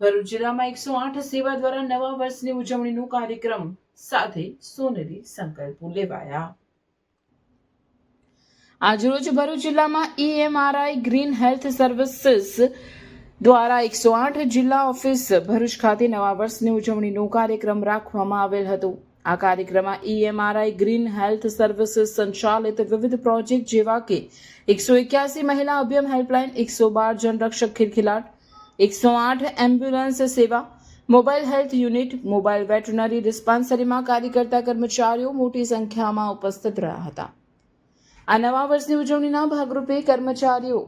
ભરૂચ જિલ્લામાં એકસો આઠ સેવા દ્વારા નવા વર્ષની ઉજવણીનો કાર્યક્રમ સાથે સોનેરી સંકલ્પો લેવાયા. આજરોજ ભરૂચ જિલ્લામાં ઈએમઆરઆઈ ગ્રીન હેલ્થ સર્વિસીસ દ્વારા એકસો આઠ જિલ્લા ઓફિસ ભરૂચ ખાતે નવા વર્ષની ઉજવણીનો કાર્યક્રમ રાખવામાં આવેલ હતો. આ કાર્યક્રમમાં ઈએમઆરઆઈ ગ્રીન હેલ્થ સર્વિસીસ સંચાલિત વિવિધ પ્રોજેક્ટ જેવા કે એકસો એક્યાસી મહિલા અભિયમ હેલ્પલાઇન, એકસો બાર જનરક્ષક ખિલખિલાટ એકસો આઠ એમ્બ્યુલન્સ સેવા, mobile health unit, mobile veterinary ડિસ્પેન્સરીમાં કાર્યકર્તા કર્મચારીઓ મોટી સંખ્યામાં ઉપસ્થિત રહ્યા હતા. આ નવા વર્ષની ઉજવણીના ભાગરૂપે કર્મચારીઓ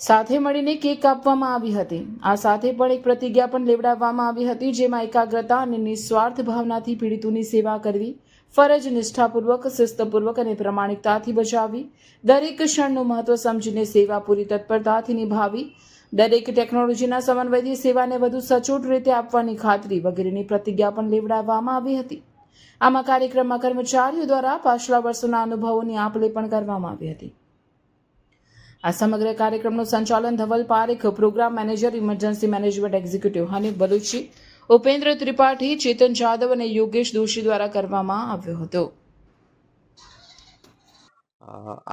સાથે મળીને કેક કાપવામાં આવી હતી. આ સાથે પણ એક પ્રતિજ્ઞા પણ લેવડાવવામાં આવી હતી જેમાં એકાગ્રતા અને નિસ્વાર્થ ભાવનાથી પીડિતોની સેવા કરવી ફરજ નિષ્ઠાપૂર્વક, શિસ્તપૂર્વક અને પ્રમાણિકતાથી બજાવવી દરેક ક્ષણનું મહત્વ સમજીને સેવા પૂરી તત્પરતાથી નિભાવી, દરેક ટેકનોલોજીના સમન્વયથી સેવાને વધુ સચોટ રીતે આપવાની ખાતરી વગેરેની પ્રતિજ્ઞા પણ લેવડાવવામાં આવી હતી. આમાં કાર્યક્રમમાં કર્મચારીઓ દ્વારા પાછલા વર્ષોના અનુભવોની આપ લે પણ કરવામાં આવી હતી. આ સમગ્ર કાર્યક્રમનું સંચાલન Dhaval Parekh, program manager, emergency management executive Hanif Baluchi Upendra Tripathi, Chetan Jadav અને યોગેશ દોશી દ્વારા કરવામાં આવ્યો હતો.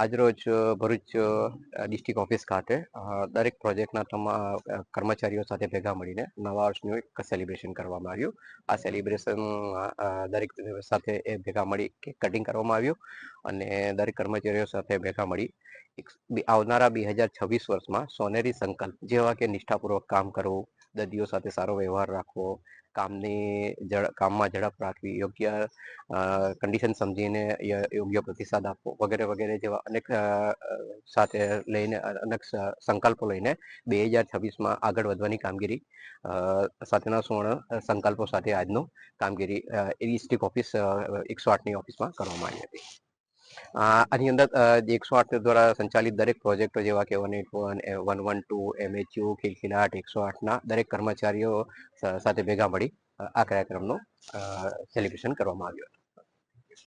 આજરોજ ભરૂચ ડિસ્ટ્રિક્ટ ઓફિસ ખાતે દરેક પ્રોજેક્ટના તમામ કર્મચારીઓ સાથે ભેગા મળીને નવા વર્ષનું એક સેલિબ્રેશન કરવામાં આવ્યું. આ સેલિબ્રેશન દરેક સાથે એ ભેગા મળી કેક કટિંગ કરવામાં આવ્યું અને દરેક કર્મચારીઓ સાથે ભેગા મળી આવનારા બે હજાર છવ્વીસ વર્ષમાં સોનેરી સંકલ્પ જેવા કે નિષ્ઠાપૂર્વક કામ કરવું દર્દીઓ સાથે સારો વ્યવહાર રાખવો, કામની કામમાં ઝડપ રાખવી, યોગ્ય કન્ડિશન સમજીને યોગ્ય પ્રતિસાદ આપવો, વગેરે વગેરે જેવા અનેક સાથે લઈને અનેક સંકલ્પો લઈને બે હજાર છવ્વીસમાં આગળ વધવાની કામગીરી સાથેના સુવર્ણ સંકલ્પો સાથે આજનું કામગીરી એ ડિસ્ટ્રિક્ટ ઓફિસ એકસો આઠની ઓફિસમાં કરવામાં આવી હતી. આની અંદર એકસો આઠ દ્વારા સંચાલિત દરેક પ્રોજેક્ટો જેવા કે one eight one one one two MHU Khilkhilat, એકસો આઠના દરેક કર્મચારીઓ સાથે ભેગા મળી આ કાર્યક્રમનું સેલિબ્રેશન કરવામાં આવ્યું હતું.